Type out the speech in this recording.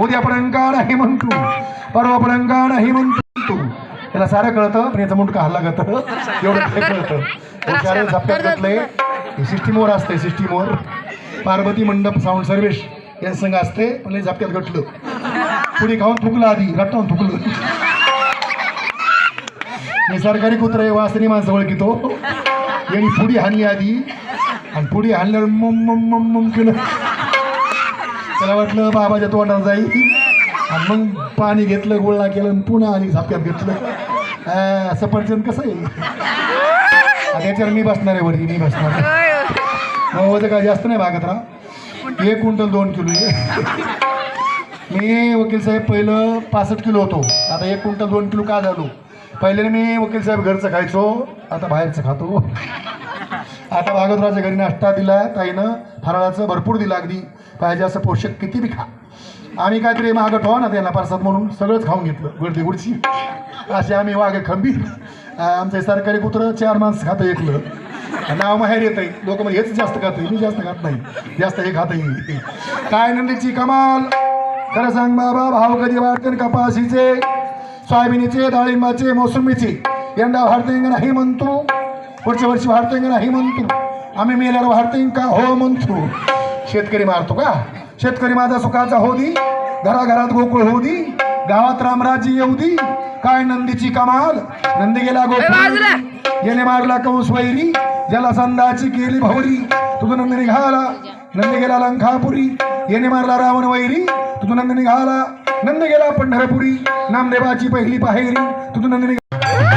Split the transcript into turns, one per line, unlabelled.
उद्या पडंगा नाही म्हणतो. परवा पडंगा नाही म्हणतो. त्याला सारं कळतं पण याचं मुंडका हल्ला गत एवढं कळतं? हुशार झपक्यात घातलंय सिस्टीमवर असते सिस्टीमवर पार्वती मंडप साऊंड सर्वेश या संघ असते पण झपक्यात घटलं पुढे खाऊन थुकलं आधी रट्टावून थुकलं. मी सरकारी कुत्र आहे वासनी माणसं ओळखितो. यांनी पुढी हाणली आधी. आणि पुढी हाणल्यावर मम मम मम मम केलं. त्याला वाटलं बाबाच्या तोंडात जाईल. आणि मग पाणी घेतलं गोळा केलं आणि पुन्हा आली झापक्यात घेतलं. सफरचंद कसं आहे? आता याच्यावर मी बसणार आहे वरती मी बसणार. मग वजन काय जास्त नाही भागत राहा एक क्विंटल दोन किलो मी वकील साहेब पहिलं पासष्ट किलो होतो. आता एक क्विंटल दोन किलो का झालो? पहिले मी वकील साहेब घरचं खायचो आता बाहेरचं खातो. आता भागवतराच्या घरी नाश्ता दिला ताईनं फराळाचं भरपूर दिलं अगदी. पाहिजे असं पोषक किती बी खा. आम्ही काहीतरी मागं ठेवा ना त्यांना प्रसाद म्हणून सगळंच खाऊन घेतलं गुडती गुडची असे आम्ही वाघे खंबीर. आमचे सरकारी कुत्रं चार माणसं खातं एकलं. नाव माहेर येत आहे लोक म्हणजे हेच जास्त खात मी जास्त खात नाही. जास्त हे खात काय नंदीची कमाल. खरं सांग बाबा भाव कधी वाढते कपाशीचे सोयाबीनचे डाळिंबाचे मोसंबीचे. यंदा वाढते नाही म्हणतो. पुढच्या वर्षी वाढते का नाही म्हणतो. आम्ही मेल्यावर वाढते का? हो म्हणतो. शेतकरी मारतो का? शेतकरी माझा सुखाचा हो दी. घराघरात गोकुळ होऊ दी. गावात रामराज्य येऊ दी. काय नंदीची कमाल. नंदी गेला गोकुळ. येणे मारला कंस वैरी. ज्याला संदाची केली भवरी. तुझं नंद निघाला नंद गेला लंकापुरी येणे मारला रावण वैरी. तुझं नंद निघाला नंद गेला पंढरपुरी. नामदेवाची पहिली पाहेरी तुझं नंद निघाला